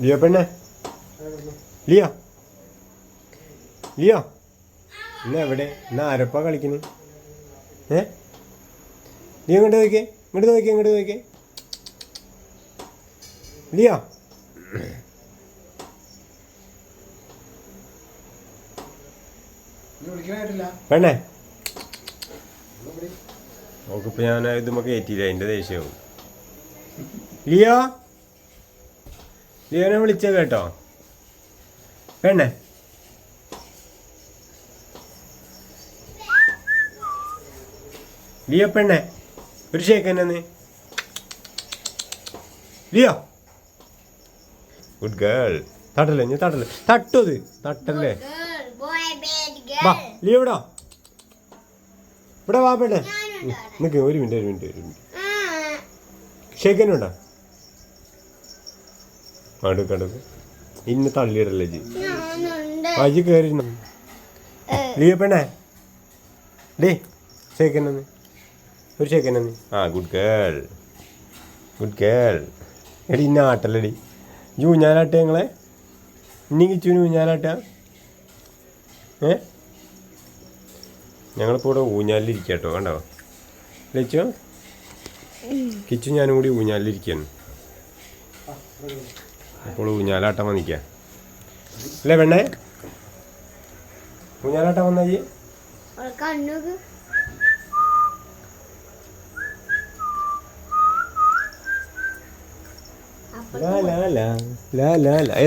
Leo പെണ്ണെ? ലിയോ? ലിയോ? ഇന്ന് എവിടെ? ഇന്ന് ആരപ്പാ കളിക്കുന്നു ഏ? ലിയോ ഇങ്ങോട്ട് നോക്കിയേ. ഇങ്ങോട്ട് നോക്കിയേ ഇങ്ങോട്ട് നോക്കിയേ. ലിയോ? പെണ്ണെ? നോക്കിപ്പോ ഞാൻ ഇതുമ്മ കയറ്റിയില്ല അതിന്റെ ദേഷ്യവും ലിയോ? ലിയോനെ വിളിച്ച കേട്ടോ. വേണ്ടേ? ലിയോ പെണ്ണെ ഒരു ഷേക്ക് തന്നെ ലിയോ. ഗുഡ് ഗേൾ തട്ടല്ലേ ഞാൻ തട്ടല്ലേ. തട്ടു അത് തട്ടല്ലേ. വാ. ലിയോ ഇവിടെ. ഇവിടെ വാ പെണ്ണെ. നിക്ക് ഒരു മിനിറ്റ് ഒരു മിനിറ്റ് ഒരു മിനിറ്റ്. ആ, ഷേക്കനുണ്ടോ അടുക്ക് അടുക്ക് ഇന്ന് തള്ളിയിടല്ലേ ജി. അജി കയറി ലിയോ പെണ്ണെ? ഡേ ഷേക്കനെന്ന് ഒരു ഷേക്കനെന്ന് ആ ഗുഡ് ഗേൾ ഗുഡ് ഗേൾ എടി ഇന്ന ആട്ടല്ലടി. ജി ഊഞ്ഞാലാട്ടെ ഞങ്ങളെ ഇനി കിച്ചുവിന് ഊഞ്ഞാലാട്ടാ? ഏ? ഞങ്ങളിപ്പോൾ ഇവിടെ ഊഞ്ഞാലിരിക്കട്ടോ കേട്ടോ കണ്ടോ ലച്ചോ കിച്ചു ഞാനും കൂടി ഊഞ്ഞാലിലിരിക്കുകയാണ് അപ്പോൾ ഊഞ്ഞാലാട്ടം വന്നിക്കുക അല്ലേ പെണ്ണേ? ഊഞ്ഞാലാട്ടം വന്നാ ഈ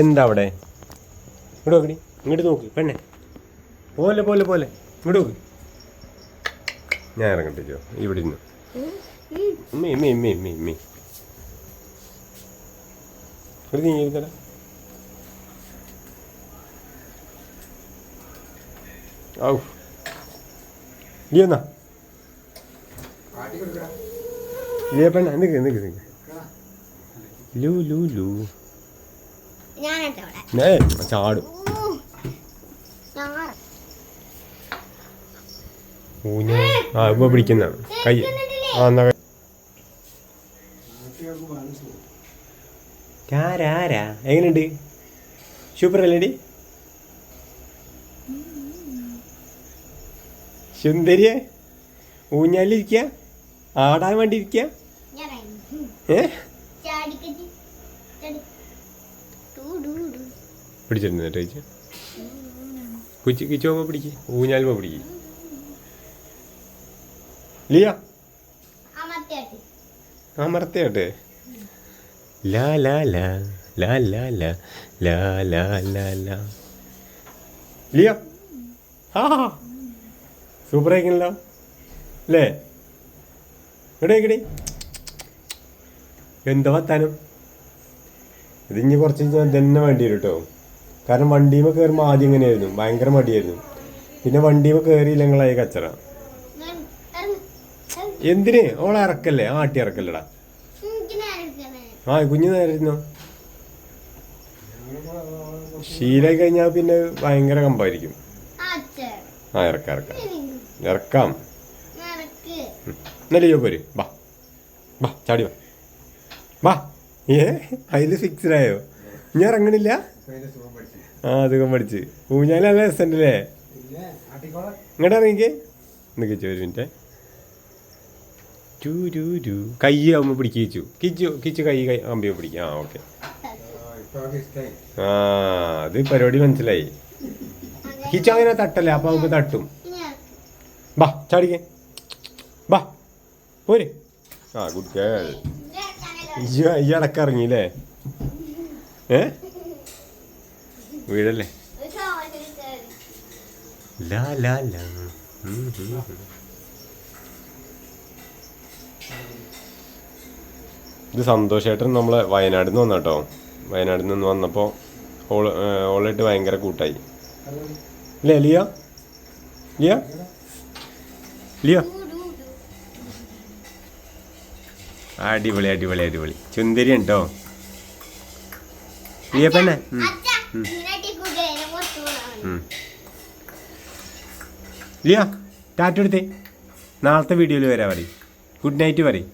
എന്താ അവിടെ? ഇങ്ങോട്ട് നോക്കടി ഇങ്ങോട്ട് നോക്ക് പെണ്ണെ. പോലെ പോലെ പോലെ. ഇങ്ങോട്ട് നോക്ക്. ഞാൻ ഇറങ്ങട്ടെ ഇവിടെ ഇരുന്നു മീ മീ മീ മീ മീ ഒരു നീങ്ങിയിരുന്നില്ല ഔ. നീ എന്നാ? ഇല്ലപ്പൻ നിൽക്ക് നിൽക്ക് ലു ലു ലു. ഏ ചാടും. ആ ഇപ്പൊ പിടിക്കുന്നതാണ്. കൈ. ആ എന്നാ കാരാരാ? എങ്ങനെയുണ്ട്? സൂപ്പർ അല്ലേടി സുന്ദരിയെ? ഊഞ്ഞാലിരിക്കുക ആടാൻ വേണ്ടി ഇരിക്കുക ഏ പിടിച്ചിട്ടുണ്ട് ചേച്ചി കുച്ചി കിച്ചോമ പിടിക്ക്. ഊഞ്ഞാലുമ പിടിക്ക്. ലിയ? അമർത്തയാട്ടെ ലാ ലാ ലാ ലാ ലാ ലാ ലാ ലാ ലാ ലാ ലിയോ ആ. സൂപ്പർ ആയിക്കണല്ലോ അല്ലേ? ഇവിടെ ഇക്കടി എന്താ വർത്താനം. ഇത് കുറച്ച് ഞാൻ തന്നെ വേണ്ടി വരും കേട്ടോ കാരണം വണ്ടിയുമ്പോൾ കയറുമ്പോൾ ആദ്യം ഇങ്ങനെയായിരുന്നു. ഭയങ്കര മടിയായിരുന്നു. പിന്നെ വണ്ടിയുമ്പോൾ കയറിയില്ല നിങ്ങളായി കച്ചറ. എന്തിന്? ഓളെ ഇറക്കല്ലേ? ആട്ടി ഇറക്കല്ലടാ. ആ കുഞ്ഞു നേരായിരുന്നു ശീലായി കഴിഞ്ഞാൽ പിന്നെ ഭയങ്കര കമ്പായിരിക്കും. ആ, ഇറക്കാം ഇറക്കാം. ഇറക്കാം. എന്നല്ലേ എന്നല്ലേ പോര്. ബാ ബാ ചാടി വാ. ബാ ഏ അതിൽ ഫിക്സ്ഡായോ ഇനി ഇറങ്ങണില്ല? ആ അതൊക്കെ പഠിച്ച്. ഊഞ്ഞാൽ നല്ല രസമുണ്ടല്ലേ? ഇങ്ങോട്ട് ഇറങ്ങിക്കേ. നിൽക്കിച്ചു ഒരു മിനിറ്റ്. To to to. കൈ അമ്മ പിടിക്കുക കിച്ചു. കിച്ചു കിച്ചു കൈ കൈ അമ്പിയോ പിടിക്കുക ആ ഓക്കെ. ആ അത് പരിപാടി മനസ്സിലായി. കിച്ചു അങ്ങനെ തട്ടല്ലേ അപ്പൊ നമുക്ക് തട്ടും. ബാ ചാടിക്കേ. ബാ പോര്. ആ ഗുഡ് ഗേൾ ഈ അടക്കം ഇറങ്ങിയില്ലേ? ഏ? വീടല്ലേ. ലാ ലാ ലാ. ഹും. ഇത് സന്തോഷേട്ടൻ നമ്മളെ വയനാട്ടിൽ നിന്ന് വന്ന കേട്ടോ വയനാട്ടിൽ നിന്ന് വന്നപ്പോൾ ഓൾ ഓളായിട്ട് ഭയങ്കര കൂട്ടായി. ഇല്ലേ ലിയ? ലിയ? ലിയ. അടിപൊളി അടിപൊളി അടിപൊളി. ചുന്ദരി ഉണ്ടോ ലിയ. ലിയ ടാറ്റ എടുത്തേ. നാളത്തെ വീഡിയോയിൽ വരാൻ പറയും. ഗുഡ് നൈറ്റ് പറയും.